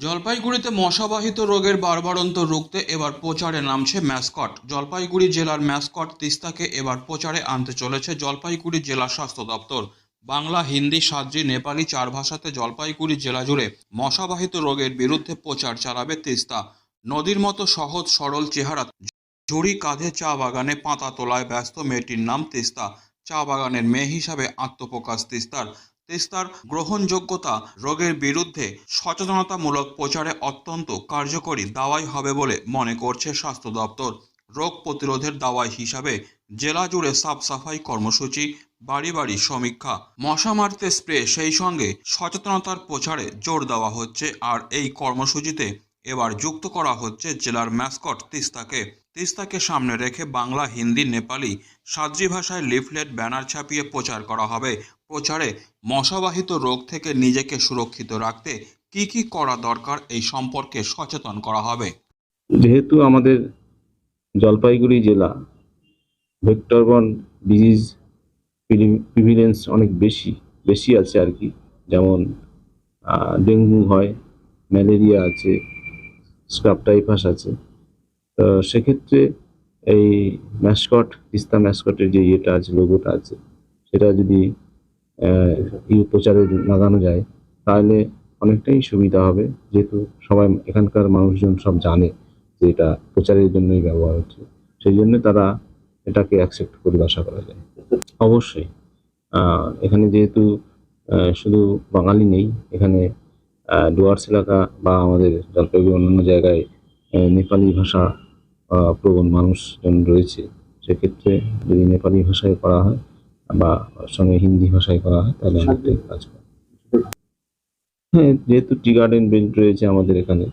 জলপাইগুড়িতে মশাবাহিত রোগের বারবারন্ত রুখতে এবার প্রচারে নামছে ম্যাসকট। জলপাইগুড়ি জেলার ম্যাসকট তিস্তাকে এবার প্রচারে আনতে চলেছে জলপাইগুড়ি জেলা স্বাস্থ্য দপ্তর। বাংলা, হিন্দি, সাদ্রি, নেপালি চার ভাষাতে জলপাইগুড়ি জেলা জুড়ে মশাবাহিত রোগের বিরুদ্ধে প্রচার চালাবে তিস্তা। নদীর মতো সহজ, সরল চেহারা, ঝুড়ি কাঁধে চা বাগানে পাতা তোলায় ব্যস্ত মেয়েটির নাম তিস্তা। চা বাগানের মেয়ে হিসাবে আত্মপ্রকাশ তিস্তার। তিস্তার গ্রহণযোগ্যতা রোগের বিরুদ্ধে সচেতনতামূলক প্রচারে অত্যন্ত কার্যকরী দাওয়াই হবে বলে মনে করছে স্বাস্থ্য দপ্তর। রোগ প্রতিরোধের দাওয়াই হিসাবে জেলা জুড়ে সাফ সাফাই কর্মসূচি, বাড়ি বাড়ি সমীক্ষা, মশা মারতে স্প্রে সেই সঙ্গে সচেতনতার প্রচারে জোর দেওয়া হচ্ছে আর এই কর্মসূচিতে এবার যুক্ত করা হচ্ছে জেলার ম্যাসকট তিস্তাকে। তিস্তাকে সামনে রেখে বাংলা, হিন্দি, নেপালি, সাদ্রি ভাষায় লিফলেট, ব্যানার ছাপিয়ে প্রচার করা হবে। প্রচারে মশাবাহিত রোগ থেকে নিজেকে সুরক্ষিত রাখতে কি কি করা দরকার এই সম্পর্কে সচেতন করা হবে। যেহেতু আমাদের জলপাইগুড়ি জেলা, ভেক্টরবন ডিজিজ প্রিভিলেন্স অনেক বেশি বেশি আছে আর কি। যেমন ডেঙ্গু হয়, ম্যালেরিয়া আছে, স্ক্রাব টাইফাস আছে। তো সেক্ষেত্রে এই ম্যাসকট, তিস্তা ম্যাসকটের যে ইয়েটা আছে, লোগোটা আছে, সেটা যদি প্রচারে লাগানো যায়, তাহলে অনেকটাই সুবিধা হবে। যেহেতু সবাই এখানকার মানুষজন সব জানে যে এটা প্রচারের জন্যই ব্যবহার হচ্ছে, সেই জন্য তারা এটাকে অ্যাকসেপ্ট করবে আশা করা যায়। অবশ্যই এখানে যেহেতু শুধু বাঙালি নেই, এখানে ডুয়ার্স এলাকা বা আমাদের জলপাইগুড়ি অন্যান্য জায়গায় নেপালি ভাষা প্রবণ মানুষজন রয়েছে। সেক্ষেত্রে যদি নেপালি ভাষায় করা হয় বা সঙ্গে হিন্দি ভাষায় করা হয় তাহলে অনেকটাই কাজ করে হ্যাঁ যেহেতু টি গার্ডেন বেল্ট রয়েছে আমাদের এখানে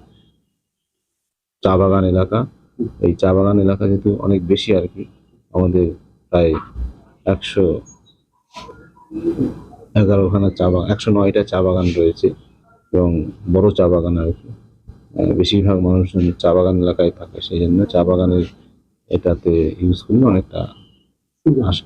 চা বাগান এলাকা এই চা বাগান এলাকা যেহেতু অনেক বেশি আর কি আমাদের প্রায় একশো এগারোখানা চা বাগান একশো নয়টা চা বাগান রয়েছে এবং বড় চা বাগান আর কি। বেশিরভাগ মানুষজন চা বাগান এলাকায় থাকে সেই জন্য চা বাগানের এটাতে ইউজ করলে অনেকটা আস-